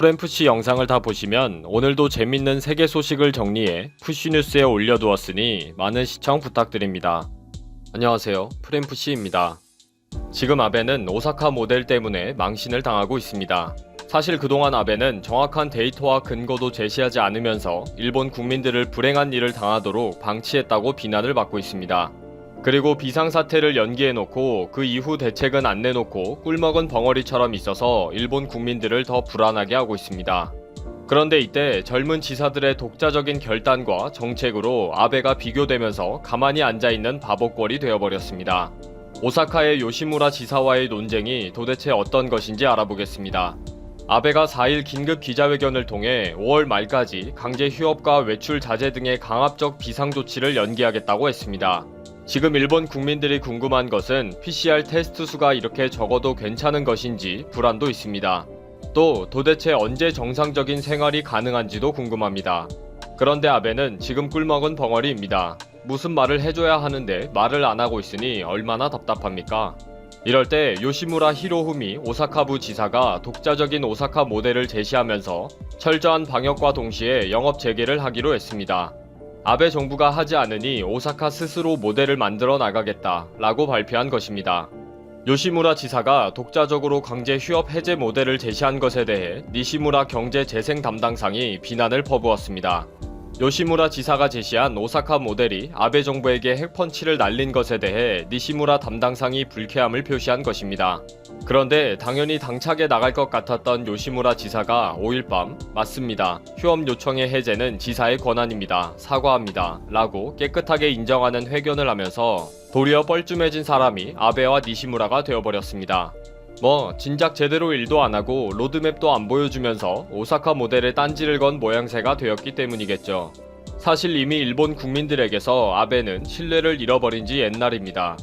프렘프시 영상을 다 보시면 오늘도 재밌는 세계 소식을 정리해 푸시 뉴스에 올려두었으니 많은 시청 부탁드립니다. 안녕하세요. 프렘프시입니다. 지금 아베는 오사카 모델 때문에 망신을 당하고 있습니다. 사실 그동안 아베는 정확한 데이터와 근거도 제시하지 않으면서 일본 국민들을 불행한 일을 당하도록 방치했다고 비난을 받고 있습니다. 그리고 비상사태를 연기해놓고 그 이후 대책은 안 내놓고 꿀먹은 벙어리처럼 있어서 일본 국민들을 더 불안하게 하고 있습니다. 그런데 이때 젊은 지사들의 독자적인 결단과 정책으로 아베가 비교되면서 가만히 앉아있는 바보꼴이 되어버렸습니다. 오사카의 요시무라 지사와의 논쟁이 도대체 어떤 것인지 알아보겠습니다. 아베가 4일 긴급 기자회견을 통해 5월 말까지 강제 휴업과 외출 자제 등의 강압적 비상조치를 연기하겠다고 했습니다. 지금 일본 국민들이 궁금한 것은 PCR 테스트 수가 이렇게 적어도 괜찮은 것인지 불안도 있습니다. 또 도대체 언제 정상적인 생활이 가능한지도 궁금합니다. 그런데 아베는 지금 꿀먹은 벙어리입니다. 무슨 말을 해줘야 하는데 말을 안 하고 있으니 얼마나 답답합니까? 이럴 때 요시무라 히로후미 오사카부 지사가 독자적인 오사카 모델을 제시하면서 철저한 방역과 동시에 영업 재개를 하기로 했습니다. 아베 정부가 하지 않으니 오사카 스스로 모델을 만들어 나가겠다 라고 발표한 것입니다. 요시무라 지사가 독자적으로 강제 휴업 해제 모델을 제시한 것에 대해 니시무라 경제 재생 담당상이 비난을 퍼부었습니다. 요시무라 지사가 제시한 오사카 모델이 아베 정부에게 핵펀치를 날린 것에 대해 니시무라 담당상이 불쾌함을 표시한 것입니다. 그런데 당연히 당차게 나갈 것 같았던 요시무라 지사가 5일 밤 맞습니다. 휴업 요청의 해제는 지사의 권한입니다. 사과합니다. 라고 깨끗하게 인정하는 회견을 하면서 도리어 뻘쭘해진 사람이 아베와 니시무라가 되어버렸습니다. 뭐 진작 제대로 일도 안 하고 로드맵도 안 보여주면서 오사카 모델에 딴지를 건 모양새가 되었기 때문이겠죠. 사실 이미 일본 국민들에게서 아베는 신뢰를 잃어버린 지 옛날입니다.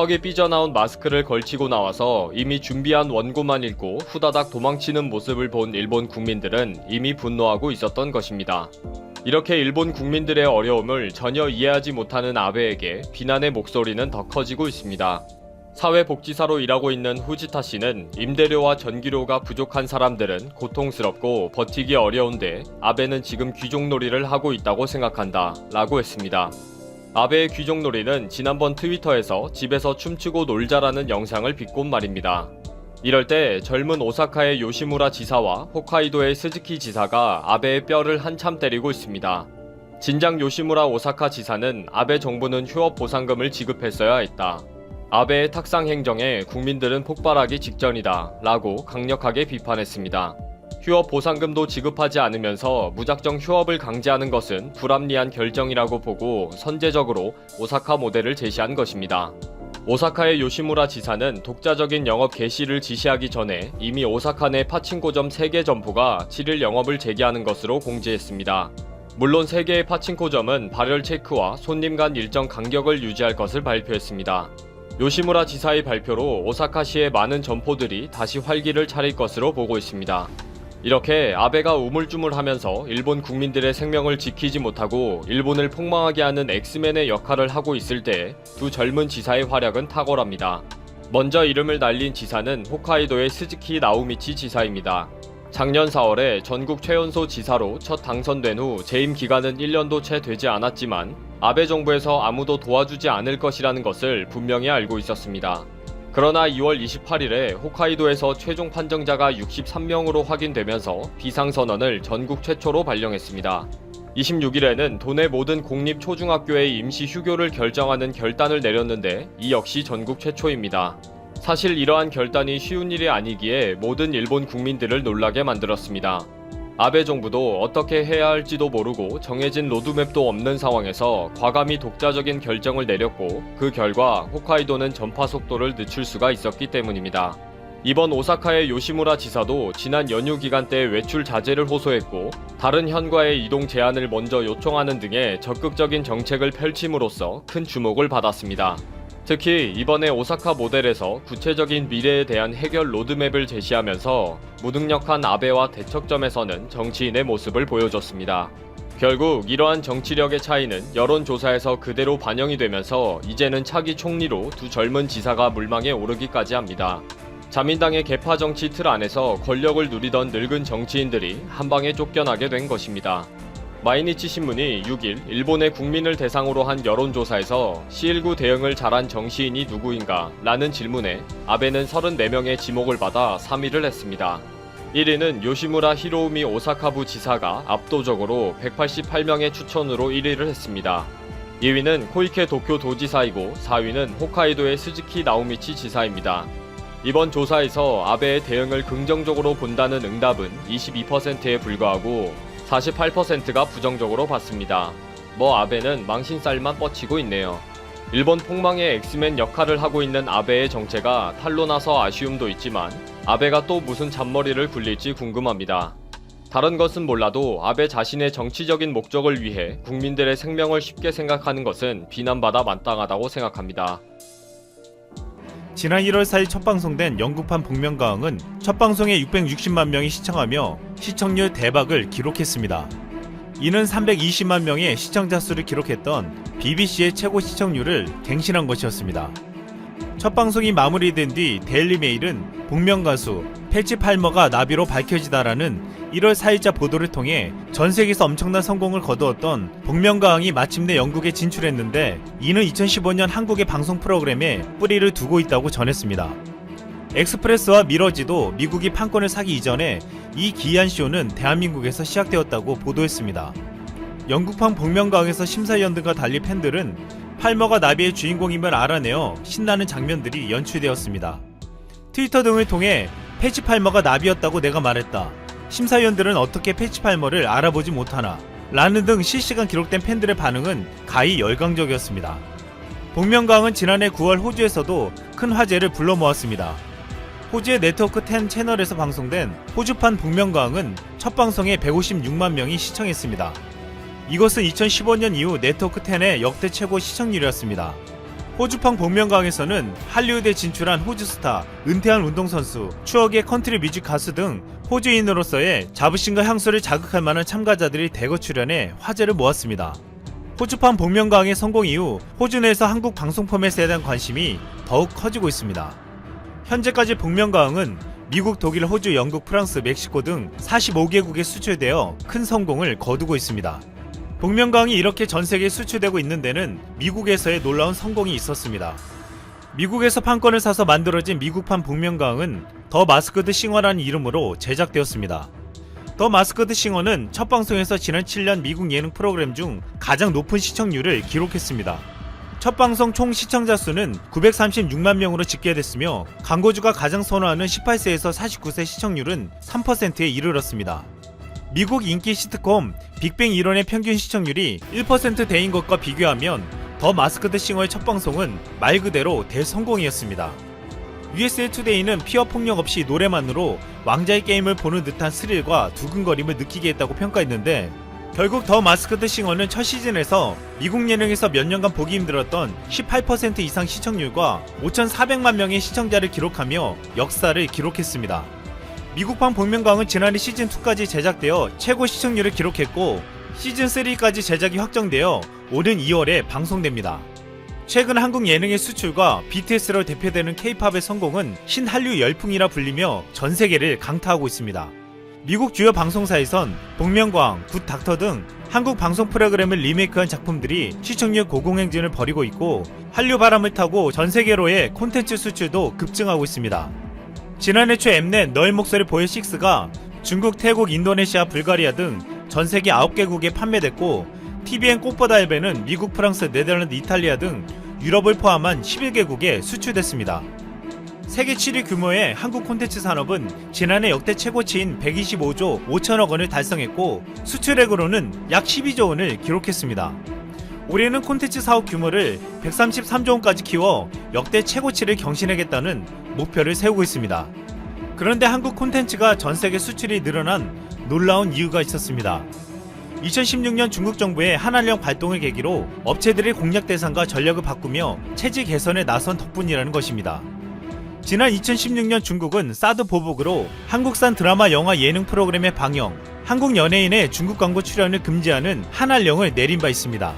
턱이 삐져나온 마스크를 걸치고 나와서 이미 준비한 원고만 읽고 후다닥 도망치는 모습을 본 일본 국민들은 이미 분노하고 있었던 것입니다. 이렇게 일본 국민들의 어려움을 전혀 이해하지 못하는 아베에게 비난의 목소리는 더 커지고 있습니다. 사회복지사로 일하고 있는 후지타 씨는 임대료와 전기료가 부족한 사람들은 고통스럽고 버티기 어려운데 아베는 지금 귀족놀이를 하고 있다고 생각한다 라고 했습니다. 아베의 귀족놀이는 지난번 트위터에서 집에서 춤추고 놀자라는 영상을 비꼰 말입니다. 이럴 때 젊은 오사카의 요시무라 지사와 홋카이도의 스즈키 지사가 아베의 뼈를 한참 때리고 있습니다. 진작 요시무라 오사카 지사는 아베 정부는 휴업 보상금을 지급했어야 했다. 아베의 탁상 행정에 국민들은 폭발하기 직전이다 라고 강력하게 비판했습니다. 휴업 보상금도 지급하지 않으면서 무작정 휴업을 강제하는 것은 불합리한 결정이라고 보고 선제적으로 오사카 모델을 제시한 것입니다. 오사카의 요시무라 지사는 독자적인 영업 개시를 지시하기 전에 이미 오사카 내 파친코점 3개 점포가 7일 영업을 재개하는 것으로 공지했습니다. 물론 3개의 파친코점은 발열 체크와 손님 간 일정 간격을 유지할 것을 발표했습니다. 요시무라 지사의 발표로 오사카시의 많은 점포들이 다시 활기를 차릴 것으로 보고 있습니다. 이렇게 아베가 우물쭈물하면서 일본 국민들의 생명을 지키지 못하고 일본을 폭망하게 하는 엑스맨의 역할을 하고 있을 때 두 젊은 지사의 활약은 탁월합니다. 먼저 이름을 날린 지사는 홋카이도의 스즈키 나우미치 지사입니다. 작년 4월에 전국 최연소 지사로 첫 당선된 후 재임 기간은 1년도 채 되지 않았지만 아베 정부에서 아무도 도와주지 않을 것이라는 것을 분명히 알고 있었습니다. 그러나 2월 28일에 홋카이도에서 최종 판정자가 63명으로 확인되면서 비상선언을 전국 최초로 발령했습니다. 26일에는 도내 모든 공립 초중학교의 임시 휴교를 결정하는 결단을 내렸는데 이 역시 전국 최초입니다. 사실 이러한 결단이 쉬운 일이 아니기에 모든 일본 국민들을 놀라게 만들었습니다. 아베 정부도 어떻게 해야 할지도 모르고 정해진 로드맵도 없는 상황에서 과감히 독자적인 결정을 내렸고 그 결과 홋카이도는 전파 속도를 늦출 수가 있었기 때문입니다. 이번 오사카의 요시무라 지사도 지난 연휴 기간 때 외출 자제를 호소했고 다른 현과의 이동 제한을 먼저 요청하는 등의 적극적인 정책을 펼침으로써 큰 주목을 받았습니다. 특히 이번에 오사카 모델에서 구체적인 미래에 대한 해결 로드맵을 제시하면서 무능력한 아베와 대척점에서는 정치인의 모습을 보여줬습니다. 결국 이러한 정치력의 차이는 여론조사에서 그대로 반영이 되면서 이제는 차기 총리로 두 젊은 지사가 물망에 오르기까지 합니다. 자민당의 개파 정치 틀 안에서 권력을 누리던 늙은 정치인들이 한방에 쫓겨나게 된 것입니다. 마이니치 신문이 6일 일본의 국민을 대상으로 한 여론조사에서 C19 대응을 잘한 정치인이 누구인가? 라는 질문에 아베는 34명의 지목을 받아 3위를 했습니다. 1위는 요시무라 히로우미 오사카부 지사가 압도적으로 188명의 추천으로 1위를 했습니다. 2위는 코이케 도쿄 도지사이고 4위는 홋카이도의 스즈키 나오미치 지사입니다. 이번 조사에서 아베의 대응을 긍정적으로 본다는 응답은 22%에 불과하고 48%가 부정적으로 봤습니다. 뭐 아베는 망신살만 뻗치고 있네요. 일본 폭망의 엑스맨 역할을 하고 있는 아베의 정체가 탈로 나서 아쉬움도 있지만 아베가 또 무슨 잔머리를 굴릴지 궁금합니다. 다른 것은 몰라도 아베 자신의 정치적인 목적을 위해 국민들의 생명을 쉽게 생각하는 것은 비난받아 마땅하다고 생각합니다. 지난 1월 4일 첫 방송된 영국판 복면가왕은 첫 방송에 660만 명이 시청하며 시청률 대박을 기록했습니다. 이는 320만 명의 시청자 수를 기록했던 BBC의 최고 시청률을 갱신한 것이었습니다. 첫 방송이 마무리된 뒤 데일리 메일은 복면 가수 패치 팔머가 나비로 밝혀지다라는 1월 4일자 보도를 통해 전 세계에서 엄청난 성공을 거두었던 복면가왕이 마침내 영국에 진출했는데 이는 2015년 한국의 방송 프로그램에 뿌리를 두고 있다고 전했습니다. 엑스프레스와 미러지도 미국이 판권을 사기 이전에 이 기이한 쇼는 대한민국에서 시작되었다고 보도했습니다. 영국판 복면가왕에서 심사위원들과 달리 팬들은 팔머가 나비의 주인공임을 알아내어 신나는 장면들이 연출되었습니다. 트위터 등을 통해 패치 팔머가 나비였다고 내가 말했다. 심사위원들은 어떻게 패치 팔머를 알아보지 못하나? 라는 등 실시간 기록된 팬들의 반응은 가히 열광적이었습니다. 복면가왕은 지난해 9월 호주에서도 큰 화제를 불러 모았습니다. 호주의 네트워크 10 채널에서 방송된 호주판 복면가왕은 첫 방송에 156만 명이 시청했습니다. 이것은 2015년 이후 네트워크 10의 역대 최고 시청률이었습니다. 호주판 복면가왕에서는 할리우드에 진출한 호주 스타, 은퇴한 운동선수, 추억의 컨트리 뮤직 가수 등 호주인으로서의 자부심과 향수를 자극할 만한 참가자들이 대거 출연해 화제를 모았습니다. 호주판 복면가왕의 성공 이후 호주 내에서 한국 방송 포맷에 대한 관심이 더욱 커지고 있습니다. 현재까지 복면가왕은 미국, 독일, 호주, 영국, 프랑스, 멕시코 등 45개국에 수출되어 큰 성공을 거두고 있습니다. 복면가왕이 이렇게 전 세계에 수출되고 있는 데는 미국에서의 놀라운 성공이 있었습니다. 미국에서 판권을 사서 만들어진 미국판 복면가왕은 더 마스크드 싱어라는 이름으로 제작되었습니다. 더 마스크드 싱어는 첫 방송에서 지난 7년 미국 예능 프로그램 중 가장 높은 시청률을 기록했습니다. 첫 방송 총 시청자 수는 936만 명으로 집계됐으며 광고주가 가장 선호하는 18세에서 49세 시청률은 3%에 이르렀습니다. 미국 인기 시트콤 빅뱅 일원의 평균 시청률이 1%대인 것과 비교하면 더 마스크드 싱어의 첫 방송은 말 그대로 대성공이었습니다. USA 투데이는 피어 폭력 없이 노래만으로 왕자의 게임을 보는 듯한 스릴과 두근거림을 느끼게 했다고 평가했는데 결국 더 마스크 드 싱어는 첫 시즌에서 미국 예능에서 몇 년간 보기 힘들었던 18% 이상 시청률과 5,400만 명의 시청자를 기록하며 역사를 기록했습니다. 미국판 복면가왕은 지난해 시즌2까지 제작되어 최고 시청률을 기록했고 시즌3까지 제작이 확정되어 오는 2월에 방송됩니다. 최근 한국 예능의 수출과 BTS로 대표되는 K-팝의 성공은 신한류 열풍이라 불리며 전 세계를 강타하고 있습니다. 미국 주요 방송사에선 복면가왕, 굿 닥터 등 한국 방송 프로그램을 리메이크한 작품들이 시청률 고공행진을 벌이고 있고 한류 바람을 타고 전 세계로의 콘텐츠 수출도 급증하고 있습니다. 지난해 초 엠넷 너의 목소리 보여 6가 중국, 태국, 인도네시아, 불가리아 등 전 세계 9개국에 판매됐고 TVN 꽃보다 앱에는 미국, 프랑스, 네덜란드, 이탈리아 등 유럽을 포함한 11개국에 수출됐습니다. 세계 7위 규모의 한국 콘텐츠 산업은 지난해 역대 최고치인 125조 5천억 원을 달성했고 수출액으로는 약 12조 원을 기록했습니다. 올해는 콘텐츠 사업 규모를 133조 원까지 키워 역대 최고치를 경신하겠다는 목표를 세우고 있습니다. 그런데 한국 콘텐츠가 전 세계 수출이 늘어난 놀라운 이유가 있었습니다. 2016년 중국 정부의 한한령 발동을 계기로 업체들의 공략 대상과 전략을 바꾸며 체질 개선에 나선 덕분이라는 것입니다. 지난 2016년 중국은 사드 보복으로 한국산 드라마 영화 예능 프로그램의 방영, 한국 연예인의 중국 광고 출연을 금지하는 한한령을 내린 바 있습니다.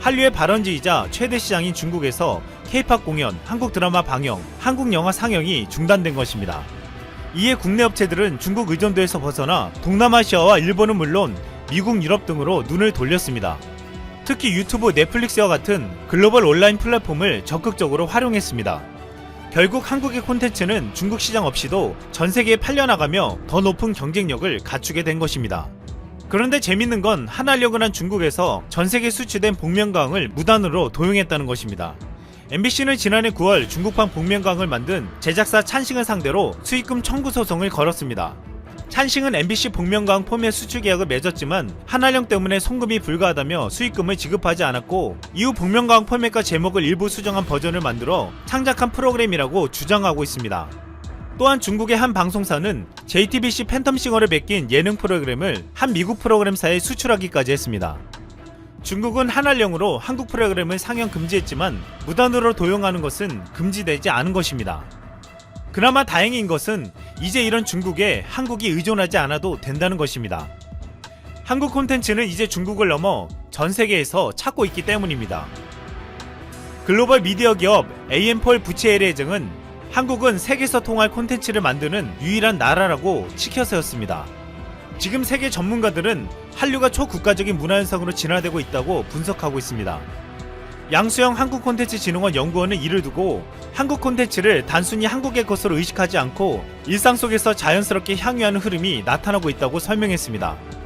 한류의 발원지이자 최대 시장인 중국에서 K-팝 공연, 한국 드라마 방영, 한국 영화 상영이 중단된 것입니다. 이에 국내 업체들은 중국 의존도에서 벗어나 동남아시아와 일본은 물론 미국, 유럽 등으로 눈을 돌렸습니다. 특히 유튜브, 넷플릭스와 같은 글로벌 온라인 플랫폼을 적극적으로 활용했습니다. 결국 한국의 콘텐츠는 중국 시장 없이도 전 세계에 팔려나가며 더 높은 경쟁력을 갖추게 된 것입니다. 그런데 재밌는 건 한알력을 한 중국에서 전 세계 수출된 복면가왕을 무단으로 도용했다는 것입니다. MBC는 지난해 9월 중국판 복면가왕을 만든 제작사 찬싱을 상대로 수익금 청구 소송을 걸었습니다. 찬싱은 MBC 복면가왕 포맷 수출 계약을 맺었지만 한알령 때문에 송금이 불가하다며 수익금을 지급하지 않았고 이후 복면가왕 포맷과 제목을 일부 수정한 버전을 만들어 창작한 프로그램이라고 주장하고 있습니다. 또한 중국의 한 방송사는 JTBC 팬텀싱어를 베낀 예능 프로그램을 한 미국 프로그램사에 수출하기까지 했습니다. 중국은 한알령으로 한국 프로그램을 상영 금지했지만 무단으로 도용하는 것은 금지되지 않은 것입니다. 그나마 다행인 것은 이제 이런 중국에 한국이 의존하지 않아도 된다는 것입니다. 한국 콘텐츠는 이제 중국을 넘어 전 세계에서 찾고 있기 때문입니다. 글로벌 미디어 기업 AM4 부채엘의 예정은 한국은 세계에서 통할 콘텐츠를 만드는 유일한 나라라고 치켜세웠습니다. 지금 세계 전문가들은 한류가 초국가적인 문화현상으로 진화되고 있다고 분석하고 있습니다. 양수영 한국콘텐츠진흥원 연구원은 이를 두고 한국 콘텐츠를 단순히 한국의 것으로 의식하지 않고 일상 속에서 자연스럽게 향유하는 흐름이 나타나고 있다고 설명했습니다.